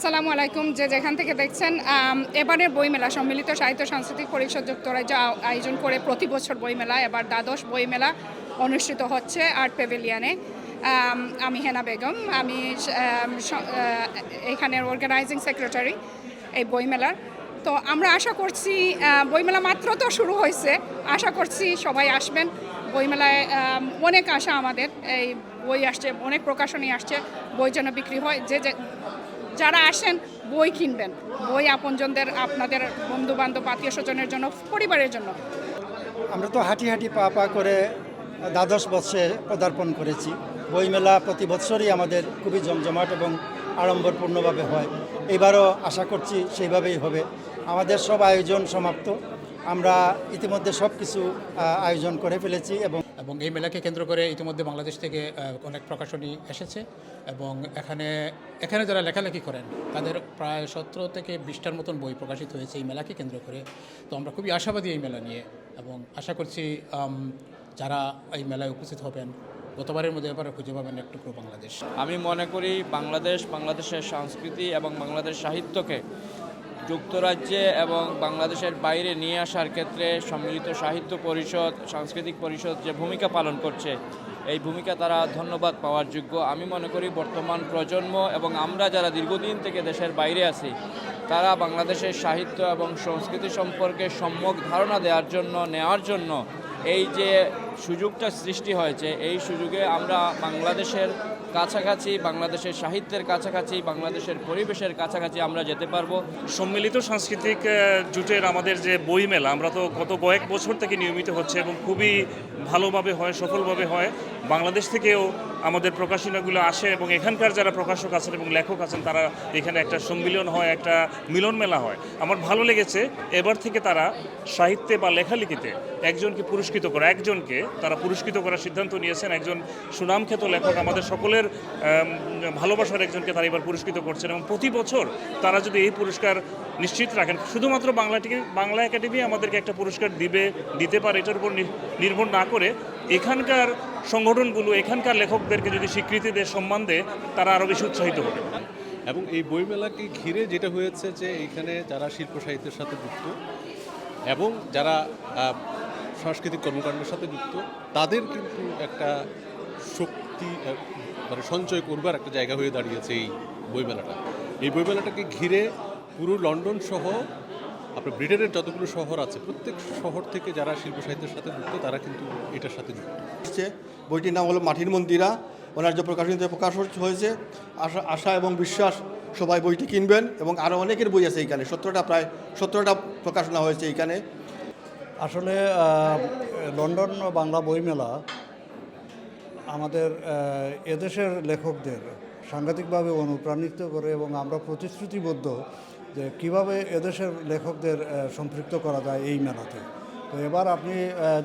আসসালামু আলাইকুম। যে যেখান থেকে দেখছেন এবারের বইমেলা সম্মিলিত সাহিত্য সাংস্কৃতিক পরিষদ যুক্তরাজ্য আ- আয়োজন করে প্রতি বছর বইমেলা এবার দ্বাদশ বইমেলা অনুষ্ঠিত হচ্ছে আর্ট প্যাভিলিয়নে। আম, হেনা বেগম আমি আম, এখানের অর্গানাইজিং সেক্রেটারি এই বইমেলার। তো আমরা আশা করছি বইমেলা মাত্র তো শুরু হয়েছে আশা করছি সবাই আসবেন। বইমেলায় অনেক আশা আমাদের এই বই আসছে অনেক প্রকাশনী আসছে বই যেন বিক্রি হয় যে যে যারা আসেন, বই কিনবেন। বই আপনজনদের, আপনাদের বন্ধু বান্ধব আত্মীয় স্বজনের জন্য, পরিবারের জন্য। আমরা তো হাঁটি হাঁটি পা পা করে দ্বাদশ বৎসরে পদার্পণ করেছি। বইমেলা প্রতি বছরই আমাদের খুবই জমজমাট এবং আড়ম্বরপূর্ণভাবে হয়। এবারও আশা করছি সেইভাবেই হবে। আমাদের সব আয়োজন সমাপ্ত। আমরা ইতিমধ্যে সব কিছু আয়োজন করে ফেলেছি এবং এবং এই মেলাকে কেন্দ্র করে ইতিমধ্যে বাংলাদেশ থেকে অনেক প্রকাশনী এসেছে এবং এখানে এখানে যারা লেখালেখি করেন তাদের প্রায় সতেরো থেকে বিশটার মতন বই প্রকাশিত হয়েছে এই মেলাকে কেন্দ্র করে। তো আমরা খুবই আশাবাদী এই মেলা নিয়ে এবং আশা করছি যারা এই মেলায় উপস্থিত হবেন গতবারের মধ্যে এবারে খুঁজে পাবেন একটু বাংলাদেশ। আমি মনে করি বাংলাদেশ বাংলাদেশের সংস্কৃতি এবং বাংলাদেশ সাহিত্যকে যুক্তরাজ্যে এবং বাংলাদেশের বাইরে নিয়ে আসার ক্ষেত্রে সম্মিলিত সাহিত্য পরিষদ, সাংস্কৃতিক পরিষদ যে ভূমিকা পালন করছে, এই ভূমিকা তারা ধন্যবাদ পাওয়ার যোগ্য। আমি মনে করি বর্তমান প্রজন্ম এবং আমরা যারা দীর্ঘদিন থেকে দেশের বাইরে আছি, তারা বাংলাদেশের সাহিত্য এবং সংস্কৃতি সম্পর্কে সম্যক ধারণা দেওয়ার জন্য, নেওয়ার জন্য এই যে সুযোগটা সৃষ্টি হয়েছে, এই সুযোগে আমরা বাংলাদেশের কাছাকাছি, বাংলাদেশের সাহিত্যের কাছাকাছি, বাংলাদেশের পরিবেশের কাছাকাছি আমরা যেতে পারব। সম্মিলিত সাংস্কৃতিক জুটের আমাদের যে বই মেলা আমরা তো গত কয়েক বছর থেকে নিয়মিত হচ্ছে এবং খুবই ভালোভাবে হয়, সফলভাবে হয়। বাংলাদেশ থেকেও আমাদের প্রকাশনাগুলো আসে এবং এখানকার যারা প্রকাশক আছেন এবং লেখক আছেন, তারা এখানে একটা সম্মিলন হয়, একটা মিলন মেলা হয়। আমার ভালো লেগেছে, এবার থেকে তারা সাহিত্যে বা লেখালেখিতে একজনকে পুরস্কৃত করা, একজনকে তারা পুরস্কৃত করার সিদ্ধান্ত নিয়েছেন। একজন সুনামখ্যাত লেখক, আমাদের সকলের ভালোবাসার একজনকে তারা এবার পুরস্কৃত করছেন এবং প্রতি বছর তারা যদি এই পুরস্কার নিশ্চিত রাখেন, শুধুমাত্র বাংলাটিকে বাংলা একাডেমি আমাদেরকে একটা পুরস্কার দিবে, দিতে পারে, এটার উপর নির্ভর না করে এখানকার সংগঠনগুলো, এখানকার লেখকদেরকে যদি স্বীকৃতি দেয়, সম্মান দেয়, তারা আরও বেশি উৎসাহিত হবে। এবং এই বইমেলাকে ঘিরে যেটা হয়েছে যে এইখানে যারা শিল্প সাহিত্যের সাথে যুক্ত এবং যারা সাংস্কৃতিক কর্মকাণ্ডের সাথে যুক্ত, তাদের কিন্তু একটা শক্তি মানে সঞ্চয় করবার একটা জায়গা হয়ে দাঁড়িয়েছে এই বইমেলাটা। এই বইমেলাটাকে ঘিরে পুরো লন্ডন সহ আপনার ব্রিটেনের যতগুলো শহর আছে প্রত্যেক শহর থেকে যারা শিল্প সাহিত্যের সাথে যুক্ত তারা কিন্তু এটার সাথে যুক্ত। এসছে বইটির নাম হলো মাটির মন্দিরা। ওনার যে প্রকাশনীতে প্রকাশ হয়েছে আশা আশা এবং বিশ্বাস সবাই বইটি কিনবেন এবং আরও অনেকের বই আছে এইখানে। সতেরোটা প্রায় সতেরোটা প্রকাশনা হয়েছে এইখানে। আসলে লন্ডন বাংলা বইমেলা আমাদের এদেশের লেখকদের সাংঘাতিকভাবে অনুপ্রাণিত করে এবং আমরা প্রতিশ্রুতিবদ্ধ যে কীভাবে এদেশের লেখকদের সম্পৃক্ত করা যায় এই মেলাতে। তো এবার আপনি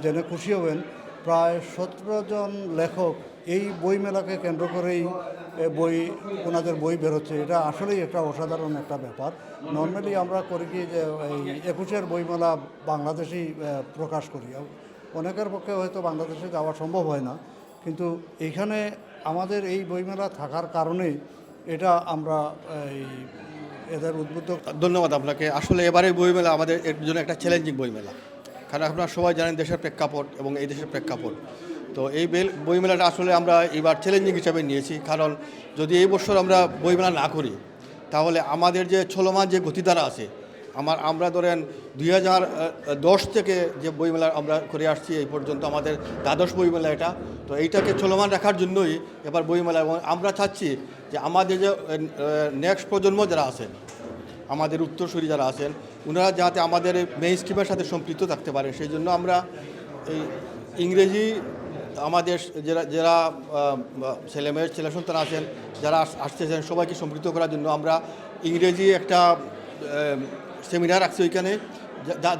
জেনে খুশি হবেন, প্রায় সতেরো জন লেখক এই বই মেলাকে কেন্দ্র করেই বই, ওনাদের বই বেরোচ্ছে। এটা আসলেই একটা অসাধারণ একটা ব্যাপার। নর্মালি আমরা করি কি যে, এই একুশের বইমেলা বাংলাদেশেই প্রকাশ করি। অনেকের পক্ষে হয়তো বাংলাদেশে যাওয়া সম্ভব হয় না। কিন্তু এখানে আমাদের এই বইমেলা থাকার কারণে এটা আমরা, এই এদের উদ্বুদ্ধ ধন্যবাদ আপনাকে। আসলে এবারে বইমেলা আমাদের এর জন্য একটা চ্যালেঞ্জিং বইমেলা। কারণ আপনারা সবাই জানেন দেশের প্রেক্ষাপট এবং এই দেশের প্রেক্ষাপট। তো এই বইমেলাটা আসলে আমরা এবার চ্যালেঞ্জিং হিসাবে নিয়েছি। কারণ যদি এই বছর আমরা বইমেলা না করি, তাহলে আমাদের যে চলমান যে গতিধারা আছে আমার, আমরা ধরেন দুই দশ থেকে যে বইমেলা আমরা করে আসছি, এই পর্যন্ত আমাদের দ্বাদশ বইমেলা এটা। তো এইটাকে চলমান রাখার জন্যই এবার বইমেলা, এবং আমরা চাচ্ছি যে আমাদের যে নেক্সট প্রজন্ম যারা আছেন, আমাদের উত্তরসূরি যারা আছেন ওনারা যাতে আমাদের মেইন স্ট্রিমের সাথে সম্পৃক্ত থাকতে পারে। সেই জন্য আমরা এই ইংরেজি, আমাদের যারা যারা ছেলেমেয়ের ছেলে সন্তান আছেন, যারা আসতেছেন, সবাইকে সম্পৃক্ত করার জন্য আমরা ইংরেজি একটা সেমিনার রাখছি ওইখানে।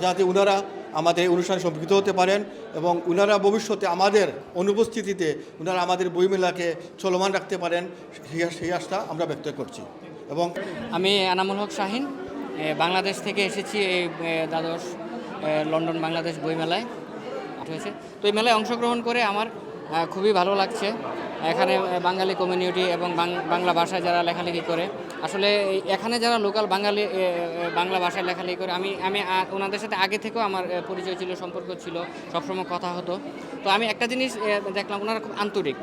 যাতে ওনারা আমাদের এই অনুষ্ঠানে সম্পৃক্ত হতে পারেন এবং ওনারা ভবিষ্যতে আমাদের অনুপস্থিতিতে ওনারা আমাদের বইমেলাকে চলমান রাখতে পারেন, সেই সেই আশা আমরা ব্যক্ত করছি। এবং আমি এনামুল হক শাহিন বাংলাদেশ থেকে এসেছি এই দ্বাদশ লন্ডন, বাংলাদেশ বইমেলায়। হয়েছে। তো এই মেলায় অংশগ্রহণ করে আমার খুবই ভালো লাগছে। এখানে বাঙালি কমিউনিটি এবং বাংলা ভাষায় যারা লেখালেখি করে আসলে এখানে যারা লোকাল বাঙালি বাংলা ভাষায় লেখালেখি করে, আমি আমি ওনাদের সাথে আগে থেকেও আমার পরিচয় ছিল, সম্পর্ক ছিল, সবসময় কথা হতো। তো আমি একটা জিনিস দেখলাম, ওনারা খুব আন্তরিক।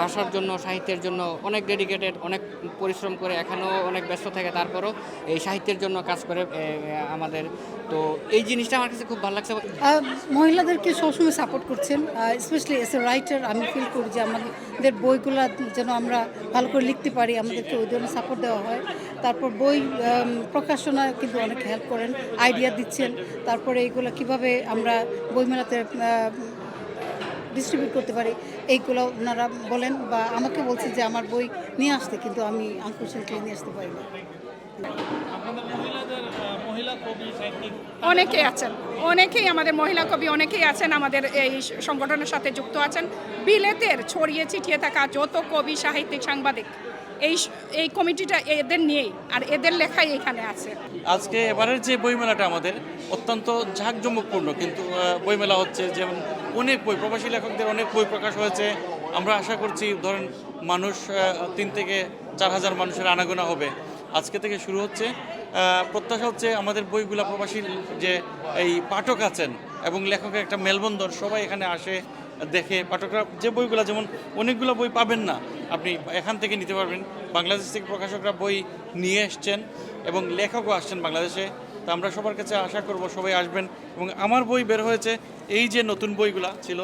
ভাষার জন্য, সাহিত্যের জন্য অনেক ডেডিকেটেড অনেক পরিশ্রম করে এখানেও অনেক ব্যস্ত থাকে, তারপরও এই সাহিত্যের জন্য কাজ করে আমাদের। তো এই জিনিসটা আমার কাছে খুব ভালো লাগছে। মহিলাদেরকে সবসময় সাপোর্ট করছেন? স্পেশালি এস এ রাইটার আমি ফিল করি যে আমাদের বইগুলো যেন আমরা ভালো করে লিখতে পারি, আমাদেরকে ওই ধরনের সাপোর্ট দেওয়া হয়। তারপর বই প্রকাশনা কিন্তু অনেক হেল্প করেন আইডিয়া দিচ্ছেন। তারপরে এইগুলো কীভাবে আমরা বইমেলাতে ডিস্ট্রিবিউট করতে পারি, এইগুলো ওনারা বলেন বা আমাকে বলছে যে আমার বই নিয়ে আসতে, কিন্তু আমি আনফর্চুনেটলি নিয়ে আসতে পারি না। অনেকেই আছেন, অনেকেই আমাদের মহিলা কবি, অনেকেই আছেন আমাদের এই সংগঠনের সাথে যুক্ত আছেন। বিলেতের ছড়িয়ে ছিটিয়ে থাকা যত কবি, সাহিত্যিক, সাংবাদিক এই এই কমিটিটা এদের নিয়েই, আর এদের লেখাই এখানে আছে। আজকে এবারের যে বইমেলাটা আমাদের, অত্যন্ত ঝাঁকজমকপূর্ণ, কিন্তু বইমেলা হচ্ছে যেমন অনেক বই, প্রবাসী লেখকদের অনেক বই প্রকাশ হয়েছে। আমরা আশা করছি, ধরেন মানুষ তিন থেকে চার হাজার মানুষের আনাগোনা হবে। আজকে থেকে শুরু হচ্ছে। প্রত্যাশা হচ্ছে আমাদের বইগুলা প্রবাসী যে এই পাঠক আছেন এবং লেখকের একটা মেলবন্ধন সবাই এখানে আসে। দেখে পাঠকরা যে বইগুলো, যেমন অনেকগুলো বই পাবেন না, আপনি এখান থেকে নিতে পারবেন। বাংলাদেশ থেকে প্রকাশকরা বই নিয়ে এসছেন এবং লেখকও আসছেন বাংলাদেশে। তা আমরা সবার কাছে আশা করব সবাই আসবেন এবং আমার বই বের হয়েছে এই যে নতুন বইগুলা ছিল,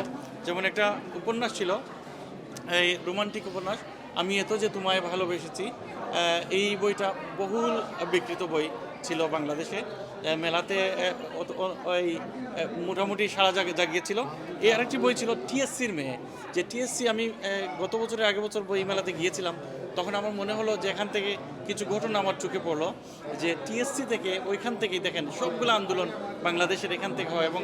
যেমন একটা উপন্যাস ছিল, এই রোমান্টিক উপন্যাস, আমি এত যে তোমায় ভালোবেসেছি এই বইটা বহুল বিকৃত বই ছিল বাংলাদেশে। মেলাতে ওই মোটামুটি সারা জাগে, জাগিয়েছিল। এই আরেকটি বই ছিল টিএসসির মেয়ে। যে টিএসসি আমি গত বছরের আগে বছর বই মেলাতে গিয়েছিলাম, তখন আমার মনে হলো যে এখান থেকে কিছু ঘটনা আমার চোখে পড়ল। যে টিএসসি থেকে ওইখান থেকেই দেখেন, সবগুলো আন্দোলন বাংলাদেশের এখান থেকে হয় এবং